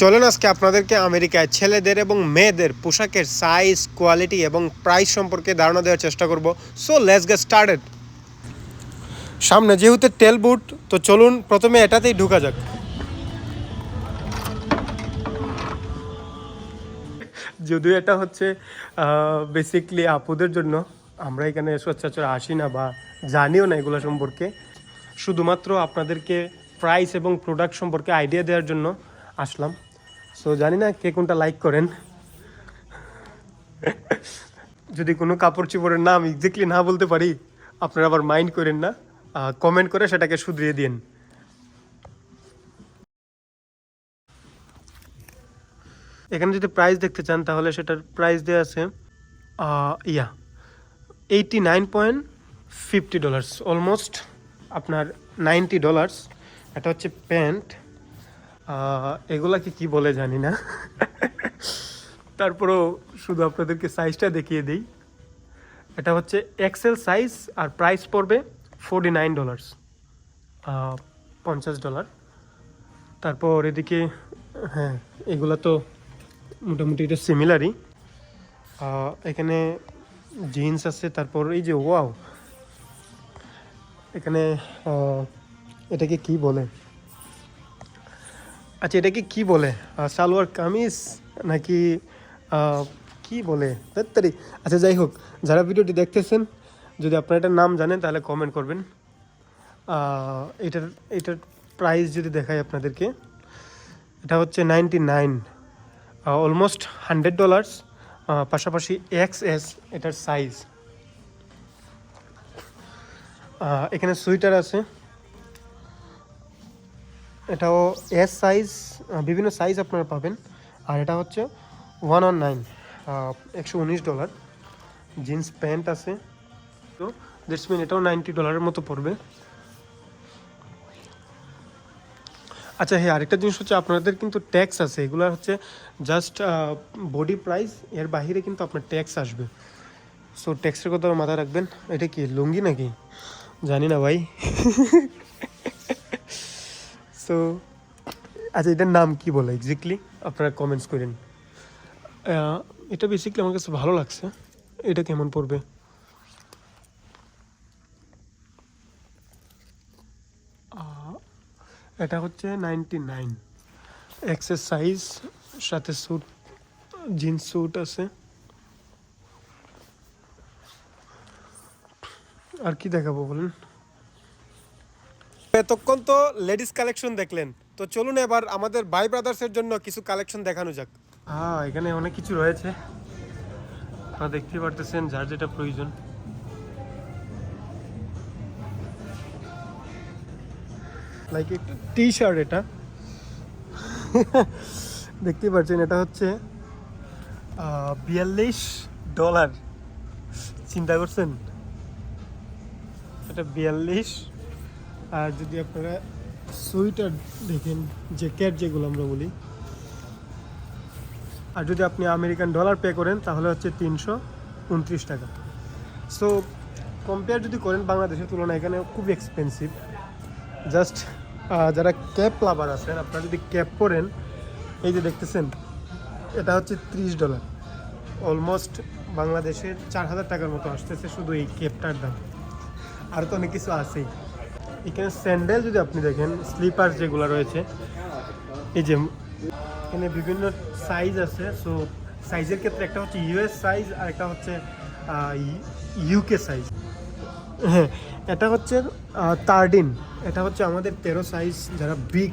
চলেন আজকে আপনাদেরকে আমেরিকায় ছেলেদের এবং মেয়েদের পোশাকের সাইজ কোয়ালিটি এবং প্রাইস সম্পর্কে ধারণা দেওয়ার চেষ্টা করব। সো লেটস গেট স্টার্টেড সামনে যেহেতু তেল বুট তো চলুন প্রথমে এটাতেই ঢুকা যাক। যদিও এটা হচ্ছে বেসিকলি আপুদের জন্য, আমরা এখানে সচরাচর আসি না বা জানিও না এগুলো সম্পর্কে। শুধুমাত্র আপনাদেরকে প্রাইস এবং প্রোডাক্ট সম্পর্কে আইডিয়া দেওয়ার জন্য আসলাম। সো জানি না কে কোনটা লাইক করেন। যদি কোনো কাপড় চোপড়ের নাম এক্স্যাক্টলি না বলতে পারি, আপনারা আবার মাইন্ড করেন না। কমেন্ট করে সেটাকে শুধরিয়ে দিন এখানে যদি প্রাইস দেখতে চান, তাহলে সেটার প্রাইস দেওয়া আছে yeah eighty nine point fifty dollars almost আপনার নাইনটি ডলার্স এটা হচ্ছে প্যান্ট এগুলাকে কি বলে জানি না। তারপরও শুধু আপনাদেরকে সাইজটা দেখিয়ে দিই। এটা হচ্ছে এক্সেল সাইজ আর প্রাইস পড়বে ফোরটি নাইন ডলার্স পঞ্চাশ ডলার তারপর এদিকে হ্যাঁ এগুলা তো মোটামুটি এটা সিমিলারই এখানে জিন্স আছে, তারপর এই যে ওয়াও এখানে এটাকে কি বলে? আচ্ছা এটাকে কি বলে? সালোয়ার কামিজ নাকি কি বলে? তাড়াতাড়ি। আচ্ছা যাই হোক, যারা ভিডিওটি দেখতেছেন, যদি আপনারা এটার নাম জানেন, তাহলে কমেন্ট করবেন। এটার এটার প্রাইস যদি দেখাই আপনাদেরকে, এটা হচ্ছে ninety nine almost hundred dollars পাশাপাশি এক্স এস এটার সাইজ এখানে সুইটার আছে। এটাও এস সাইজ বিভিন্ন সাইজ আপনারা পাবেন। আর এটা হচ্ছে ওয়ান অন নাইন একশো উনিশ ডলার জিন্স প্যান্ট আছে। তো দ্যাটস মিন এটাও নাইনটি ডলারের মতো পড়বে। আচ্ছা হ্যাঁ আরেকটা জিনিস হচ্ছে আপনাদের কিন্তু ট্যাক্স আছে। এগুলো হচ্ছে জাস্ট বডি প্রাইস এর বাইরে কিন্তু আপনার ট্যাক্স আসবে। সো ট্যাক্সের কথা মাথায় রাখবেন। এটা কি, লুঙ্গি নাকি? জানি না ভাই। সো আচ্ছা এটার নাম কি বলে এক্স্যাক্টলি আপনারা কমেন্টস করেন। এটা বেসিকলি আমার কাছে ভালো লাগছে। এটা কেমন পড়বে? এটা হচ্ছে নাইনটি নাইন এক্সারসাইজ সাথে স্যুট জিন্স স্যুট আছে। আর কি দেখাবো বলেন? এতক্ষণ তো লেডিস কালেকশন দেখলেন। তো চলুন এবার আমাদের বাই ব্রাদার্সের জন্য কিছু কালেকশন দেখানো যাক। হ্যাঁ এখানে অনেক কিছু রয়েছে। আপনারা দেখতেই পারতেছেন যার যেটা প্রয়োজন। লাইক একটা টি শার্ট এটা। দেখতেই পাচ্ছেন এটা হচ্ছে বিয়াল্লিশ ডলার চিন্তা করছেন? এটা বিয়াল্লিশ আর যদি আপনারা সুইটার দেখেন জ্যাকেট যেগুলো আমরা বলি, আর যদি আপনি আমেরিকান ডলার পে করেন, তাহলে হচ্ছে তিনশো উনত্রিশ টাকা। সো কম্পেয়ার যদি করেন বাংলাদেশের তুলনায়, এখানে খুব এক্সপেন্সিভ জাস্ট যারা ক্যাপ লাভার আছেন, আপনারা যদি ক্যাপ পরেন, এই যে দেখতেছেন, এটা হচ্ছে ত্রিশ ডলার। অলমোস্ট বাংলাদেশের চার হাজার টাকার মতো আসতেছে শুধু এই ক্যাপটার দাম। আর তো অনেক কিছু আছেই। এখানে স্যান্ডেল যদি আপনি দেখেন স্লিপার যেগুলো রয়েছে, এই যে এখানে বিভিন্ন সাইজ আছে। সো সাইজের ক্ষেত্রে একটা হচ্ছে ইউএস সাইজ আর একটা হচ্ছে ইউকে সাইজ হ্যাঁ এটা হচ্ছে তার্ডিন। এটা হচ্ছে আমাদের তেরো সাইজ যারা বিগ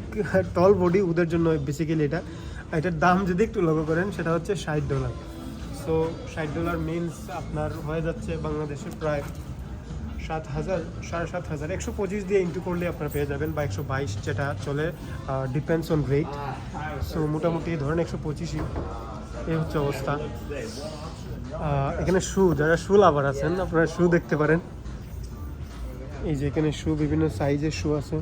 টল বডি ওদের জন্য বেসিক্যালি এটা। এটার দাম যদি একটু লক্ষ্য করেন, সেটা হচ্ছে ষাট ডলার সো ষাট ডলার মিনস আপনার হয়ে যাচ্ছে বাংলাদেশে প্রায় সাত হাজার, সাড়ে সাত হাজার। একশো পঁচিশ দিয়ে ইন্টু করলে আপনারা পেয়ে যাবেন বা একশো বাইশ যেটা চলে ডিপেন্ডস অন রেট সো মোটামুটি ধরেন একশো পঁচিশই এই হচ্ছে অবস্থা। এখানে শু, যারা শু লাভার আছেন, আপনারা শু দেখতে পারেন। এই যে এখানে শু, বিভিন্ন সাইজের শু আছে।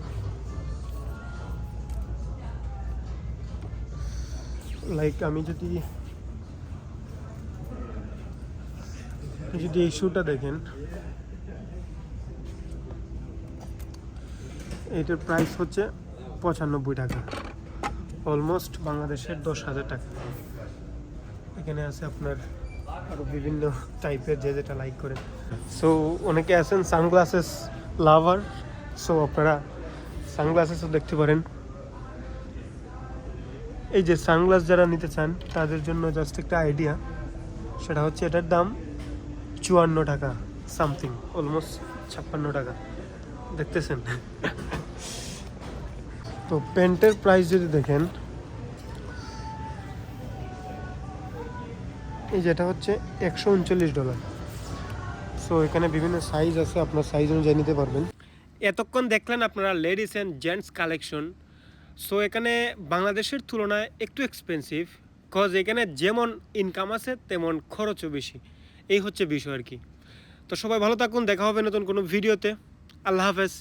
লাইক আমি যদি যদি এই শুটা দেখেন এটার প্রাইস হচ্ছে পঁচানব্বই টাকা। অলমোস্ট বাংলাদেশের দশ হাজার টাকা। এখানে আছে আপনার আরও বিভিন্ন টাইপের যে যেটা লাইক করেন। সো অনেকে আছেন সানগ্লাসেস লাভার সো আপনারা সানগ্লাসেসও দেখতে পারেন। এই যে সানগ্লাস যারা নিতে চান, তাদের জন্য জাস্ট একটা আইডিয়া সেটা হচ্ছে এটার দাম চুয়ান্ন টাকা সামথিং অলমোস্ট ছাপ্পান্ন টাকা। দেখতেছেন? তো প্যান্টের প্রাইস যদি দেখেন, এই যেটা হচ্ছে একশো উনচল্লিশ ডলার সো এখানে বিভিন্ন সাইজ আছে, আপনার সাইজ অনুযায়ী নিতে পারবেন। এতক্ষণ দেখলেন আপনারা ladies and gents collection so এখানে বাংলাদেশের তুলনায় একটু এক্সপেন্সিভ কজ এখানে যেমন ইনকাম আছে, তেমন খরচও বেশি। এই হচ্ছে বিষয় আর কি। তো সবাই ভালো থাকুন, দেখা হবে নতুন কোনো ভিডিওতে আল্লাহ হাফেজ।